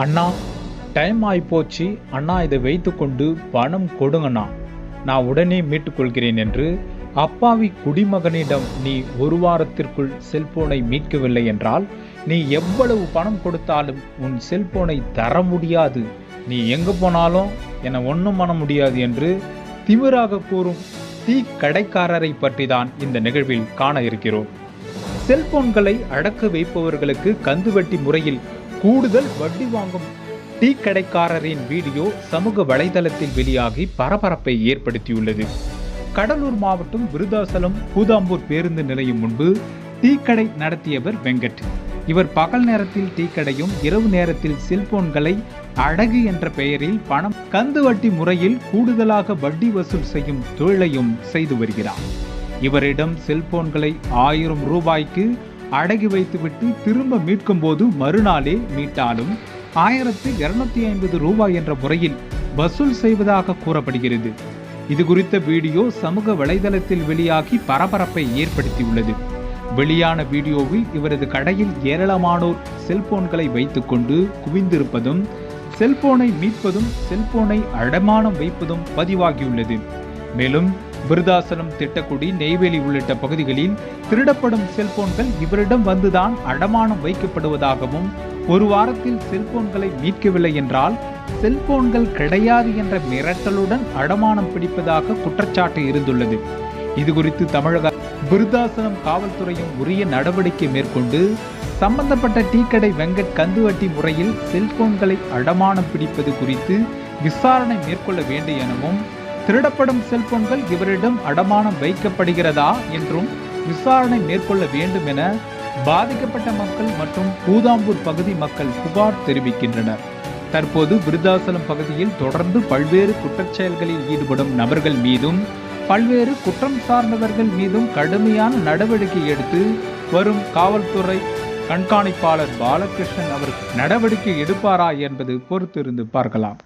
அண்ணா time ஆகிப்போச்சு அண்ணா இதை வைத்துக்கொண்டு பணம் கொடுங்கண்ணா. நான் உடனே மீட்டுக்கொள்கிறேன் என்று அப்பாவி குடிமகனிடம் நீ ஒரு வாரத்திற்குள் செல்போனை மீட்கவில்லை என்றால் நீ எவ்வளவு பணம் கொடுத்தாலும் உன் செல்போனை தர முடியாது. நீ எங்கே போனாலும் என ஒன்றும் பண்ண முடியாது என்று திமிராக கூறும் டீ கடைக்காரரை பற்றி தான் இந்த நிகழ்வில் காண இருக்கிறோம். செல்போன்களை அடக்க வைப்பவர்களுக்கு கந்துவட்டி முறையில் கூடுதல் வட்டி வாங்கும் டீ கடைக்காரரின் வீடியோ சமூக வலைதளத்தில் வெளியாகி பரபரப்பை ஏற்படுத்தியுள்ளது. கடலூர் மாவட்டம் விருதாசலம் கூதாம்பூர் பேருந்து நிலையம் முன்பு டீ கடை நடத்தியவர் வெங்கட். இவர் பகல் நேரத்தில் டீ கடையும் இரவு நேரத்தில் செல்போன்களை அடகு என்ற பெயரில் பணம் கந்து வட்டி முறையில் கூடுதலாக வட்டி வசூல் செய்யும் தொழிலையும் செய்து வருகிறார். இவரிடம் செல்போன்களை ஆயிரம் ரூபாய்க்கு அடகி வைத்துவிட்டு திரும்ப மீட்கும் போது மறுநாளே மீட்டாலும் ஆயிரத்து இருநூத்தி ஐம்பது ரூபாய் என்ற முறையில் வசூல் செய்வதாக கூறப்படுகிறது. இது குறித்த வீடியோ சமூக வலைதளத்தில் வெளியாகி பரபரப்பை ஏற்படுத்தியுள்ளது. வெளியான வீடியோவில் இவரது கடையில் ஏராளமானோர் செல்போன்களை வைத்துக்கொண்டு குவிந்திருப்பதும் செல்போனை மீட்பதும் செல்போனை அடமானம் வைப்பதும் பதிவாகியுள்ளது. மேலும் விருதாசலம் திட்டக்குடி நெய்வேலி உள்ளிட்ட பகுதிகளில் திருடப்படும் செல்போன்கள் இவரிடம் வந்துதான் அடமானம் வைக்கப்படுவதாகவும் ஒரு வாரத்தில் செல்போன்களை மீட்கவில்லை என்றால் செல்போன்கள் கிடையாது என்ற மிரட்டலுடன் அடமானம் பிடிப்பதாக குற்றச்சாட்டு இருந்துள்ளது. இது குறித்து தமிழக விருதாசலம் காவல்துறையும் உரிய நடவடிக்கை மேற்கொண்டு சம்பந்தப்பட்ட டீக்கடை வெங்கட் கந்துவட்டி முறையில் செல்போன்களை அடமானம் பிடிப்பது குறித்து விசாரணை மேற்கொள்ள வேண்டும் எனவும் திருடப்படும் செல்போன்கள் இவரிடம் அடமானம் வைக்கப்படுகிறதா என்றும் விசாரணை மேற்கொள்ள வேண்டும் என பாதிக்கப்பட்ட மக்கள் மற்றும் பூதாம்பூர் பகுதி மக்கள் புகார் தெரிவிக்கின்றனர். தற்போது விருதாசலம் பகுதியில் தொடர்ந்து பல்வேறு குற்றச்செயல்களில் ஈடுபடும் நபர்கள் மீதும் பல்வேறு குற்றம் சார்ந்தவர்கள் மீதும் கடுமையான நடவடிக்கை எடுத்து வரும் காவல்துறை கண்காணிப்பாளர் பாலகிருஷ்ணன் அவர் நடவடிக்கை எடுப்பாரா என்பது பொறுத்திருந்து பார்க்கலாம்.